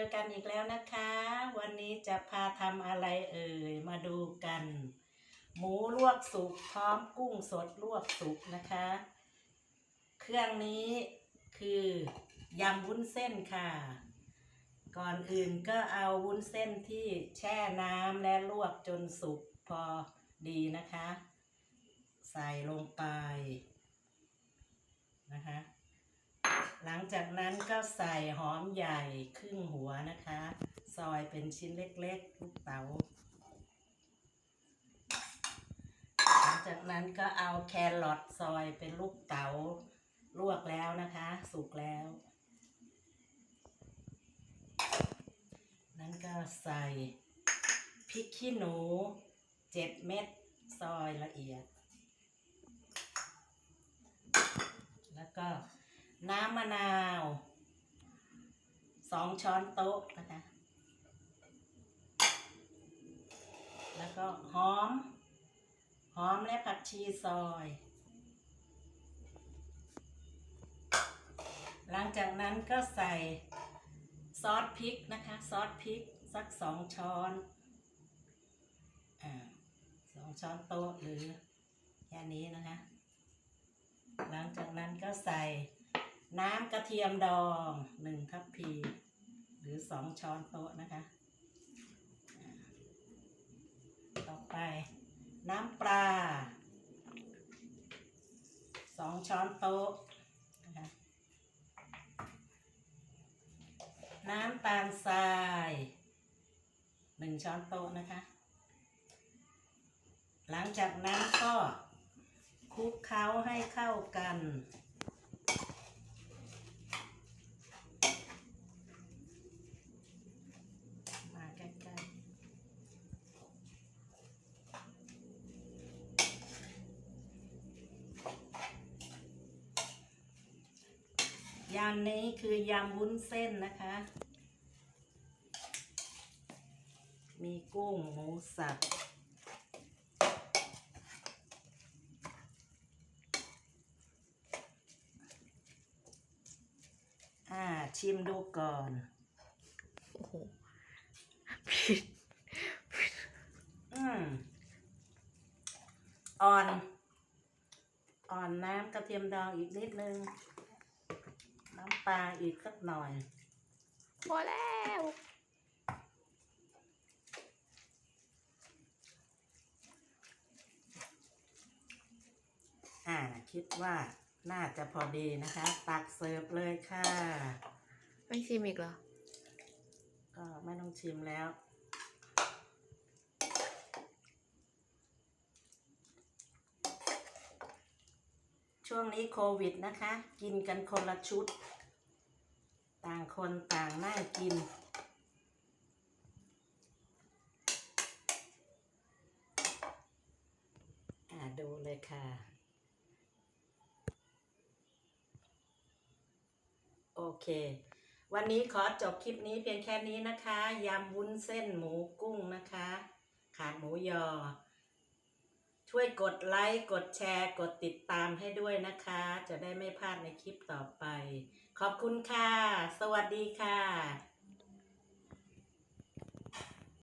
อกันอีกแล้วนะคะ วันนี้จะพาทำอะไรเอ่ย มาดูกัน หมูลวกสุกพร้อมกุ้งสดลวกสุกนะคะ เครื่องนี้คือยำวุ้นเส้นค่ะ ก่อนอื่นก็เอาวุ้นเส้นที่แช่น้ำและลวกจนสุกพอดีนะคะ ใส่ลงไปนะคะ หลังจากนั้นก็ใส่หอมใหญ่ครึ่งหัวนะคะ ซอยเป็นชิ้นเล็กๆลูกเต๋าหลังจากนั้นก็เอาแครอทซอยเป็นลูกเต๋าลวกแล้วนะคะ สุกแล้ว นั้นก็ใส่พริกขี้หนูเจ็ดเม็ดซอยละเอียด แล้วก็ น้ำมะนาวสองช้อนโต๊ะนะคะ แล้วก็หอม หอมและผักชีซอย หลังจากนั้นก็ใส่ซอสพริกนะคะ ซอสพริกสักสองช้อนอ่าสองช้อนโต๊ะหรือแค่นี้นะคะ หลังจากนั้นก็ใส่ น้ำกระเทียมดองหนึ่งทัพพี หรือสองช้อนโต๊ะนะคะ ต่อไป น้ำปลาสองช้อนโต๊ะนะคะน้ำตาลทรายหนึ่งช้อนโต๊ะนะคะ หลังจากนั้นก็คลุกเคล้าให้เข้ากัน มาใกล้ ๆยำนี้คือยำวุ้นเส้นนะคะ มีกุ้งหมูสับอ่าชิมดูก่อน โอ้โหผิดอืมอ่อน อ่อนน้ำกระเทียมดองอีกนิดนึง น้ำปลาอีกสักหน่อย พอแล้ว อ่า คิดว่าน่าจะพอดีนะคะ ตักเสิร์ฟเลยค่ะ ไม่ชิมอีกเหรอ ก็ไม่ต้องชิมแล้ว ช่วงนี้โควิดนะคะ กินกันคนละชุด ต่างคนต่างนั่งกิน อ่าดูเลยค่ะ โอเค วันนี้ขอจบคลิปนี้เพียงแค่นี้นะคะ ยำวุ้นเส้นหมูกุ้งนะคะ ขาดหมูยอ ช่วยกดไลค์ กดแชร์ กดติดตามให้ด้วยนะคะ จะได้ไม่พลาดในคลิปต่อไป ขอบคุณค่ะ สวัสดีค่ะ